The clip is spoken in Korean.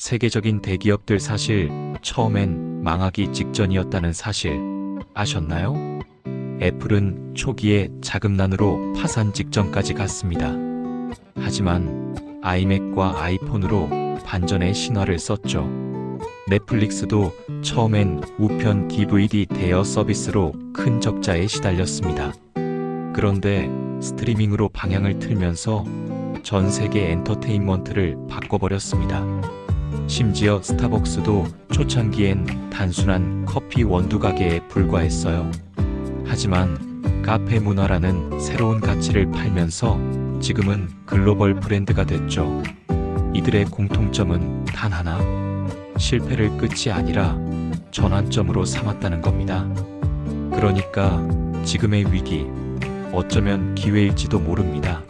세계적인 대기업들 사실 처음엔 망하기 직전이었다는 사실 아셨나요? 애플은 초기에 자금난으로 파산 직전까지 갔습니다. 하지만 아이맥과 아이폰으로 반전의 신화를 썼죠. 넷플릭스도 처음엔 우편 DVD 대여 서비스로 큰 적자에 시달렸습니다. 그런데 스트리밍으로 방향을 틀면서 전 세계 엔터테인먼트를 바꿔버렸습니다. 심지어 스타벅스도 초창기엔 단순한 커피 원두 가게에 불과했어요. 하지만 카페 문화라는 새로운 가치를 팔면서 지금은 글로벌 브랜드가 됐죠. 이들의 공통점은 단 하나. 실패를 끝이 아니라 전환점으로 삼았다는 겁니다. 그러니까 지금의 위기, 어쩌면 기회일지도 모릅니다.